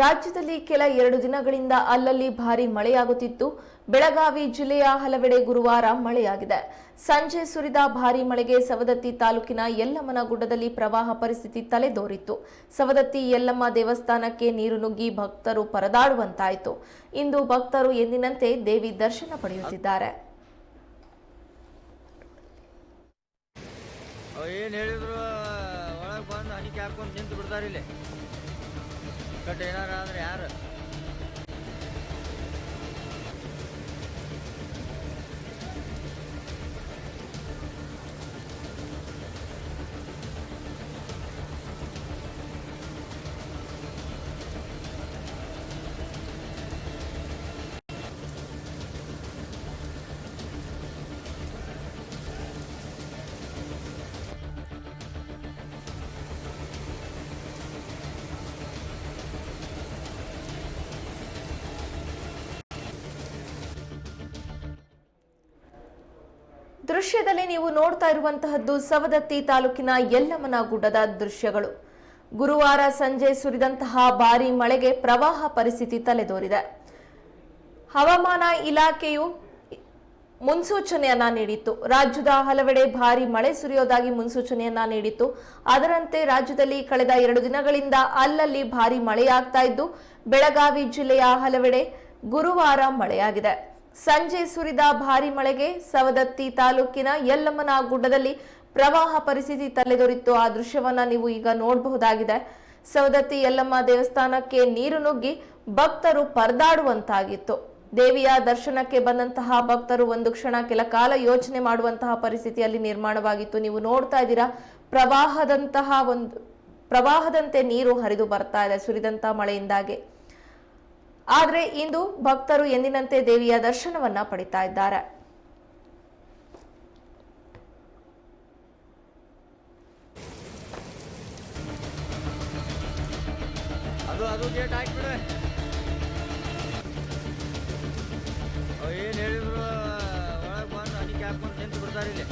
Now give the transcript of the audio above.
ರಾಜ್ಯದಲ್ಲಿ ಕೆಲ ಎರಡು ದಿನಗಳಿಂದ ಅಲ್ಲಲ್ಲಿ ಭಾರಿ ಮಳೆಯಾಗುತ್ತಿತ್ತು ಬೆಳಗಾವಿ ಜಿಲ್ಲೆಯ ಹಲವೆಡೆ ಗುರುವಾರ ಮಳೆಯಾಗಿದೆ. ಸಂಜೆ ಸುರಿದ ಭಾರಿ ಮಳೆಗೆ ಸವದತ್ತಿ ತಾಲೂಕಿನ ಯಲ್ಲಮ್ಮನ ಗುಡ್ಡದಲ್ಲಿ ಪ್ರವಾಹ ಪರಿಸ್ಥಿತಿ ತಲೆದೋರಿತ್ತು. ಸವದತ್ತಿ ಯಲ್ಲಮ್ಮ ದೇವಸ್ಥಾನಕ್ಕೆ ನೀರು ನುಗ್ಗಿ ಭಕ್ತರು ಪರದಾಡುವಂತಾಯಿತು. ಇಂದು ಭಕ್ತರು ಎಂದಿನಂತೆ ದೇವಿ ದರ್ಶನ ಪಡೆಯುತ್ತಿದ್ದಾರೆ. ಏನು ಹೇಳಿದ್ರು, ಒಳಗೆ ಬಂದು ಹನಿಕೆ ಹಾಕೊಂಡು ನಿಂತು ಬಿಡ್ತಾರೆ ಇಲ್ಲಿ. ಕಟ್ ಏನಾರ ಆದ್ರೆ ಯಾರು? ದೃಶ್ಯದಲ್ಲಿ ನೀವು ನೋಡ್ತಾ ಇರುವಂತಹದ್ದು ಸವದತ್ತಿ ತಾಲೂಕಿನ ಯಲ್ಲಮ್ಮನ ಗುಡ್ಡದ ದೃಶ್ಯಗಳು. ಗುರುವಾರ ಸಂಜೆ ಸುರಿದಂತಹ ಭಾರಿ ಮಳೆಗೆ ಪ್ರವಾಹ ಪರಿಸ್ಥಿತಿ ತಲೆದೋರಿದೆ. ಹವಾಮಾನ ಇಲಾಖೆಯು ಮುನ್ಸೂಚನೆಯನ್ನ ನೀಡಿತ್ತು. ರಾಜ್ಯದ ಹಲವೆಡೆ ಭಾರಿ ಮಳೆ ಸುರಿಯೋದಾಗಿ ಮುನ್ಸೂಚನೆಯನ್ನ ನೀಡಿತ್ತು. ಅದರಂತೆ ರಾಜ್ಯದಲ್ಲಿ ಕಳೆದ ಎರಡು ದಿನಗಳಿಂದ ಅಲ್ಲಲ್ಲಿ ಭಾರಿ ಮಳೆಯಾಗ್ತಾ ಇದ್ದು, ಬೆಳಗಾವಿ ಜಿಲ್ಲೆಯ ಹಲವೆಡೆ ಗುರುವಾರ ಮಳೆಯಾಗಿದೆ. ಸಂಜೆ ಸುರಿದ ಭಾರಿ ಮಳೆಗೆ ಸವದತ್ತಿ ತಾಲೂಕಿನ ಯಲ್ಲಮ್ಮನ ಗುಡ್ಡದಲ್ಲಿ ಪ್ರವಾಹ ಪರಿಸ್ಥಿತಿ ತಲೆದೊರಿತ್ತು. ಆ ದೃಶ್ಯವನ್ನ ನೀವು ಈಗ ನೋಡಬಹುದಾಗಿದೆ. ಸವದತ್ತಿ ಯಲ್ಲಮ್ಮ ದೇವಸ್ಥಾನಕ್ಕೆ ನೀರು ನುಗ್ಗಿ ಭಕ್ತರು ಪರದಾಡುವಂತಾಗಿತ್ತು. ದೇವಿಯ ದರ್ಶನಕ್ಕೆ ಬಂದಂತಹ ಭಕ್ತರು ಒಂದು ಕ್ಷಣ ಕೆಲ ಕಾಲ ಯೋಚನೆ ಮಾಡುವಂತಹ ಪರಿಸ್ಥಿತಿಯಲ್ಲಿ ನಿರ್ಮಾಣವಾಗಿತ್ತು. ನೀವು ನೋಡ್ತಾ ಇದ್ದೀರಾ, ಪ್ರವಾಹದಂತಹ ಒಂದು, ಪ್ರವಾಹದಂತೆ ನೀರು ಹರಿದು ಬರ್ತಾ ಇದೆ ಸುರಿದಂತಹ ಮಳೆಯಿಂದಾಗಿ. ಆದ್ರೆ ಇಂದು ಭಕ್ತರು ಎಂದಿನಂತೆ ದೇವಿಯ ದರ್ಶನವನ್ನ ಪಡಿತಾ ಇದ್ದಾರೆ. ಏನು ಹೇಳಿದ್ರು? ಒಳಗೆ ಬಂದು ಹನಿಕೆ ಹಾಕೊಂಡು ನಿಂತು ಬಿಡ್ತಾರೆ ಇಲ್ಲಿ.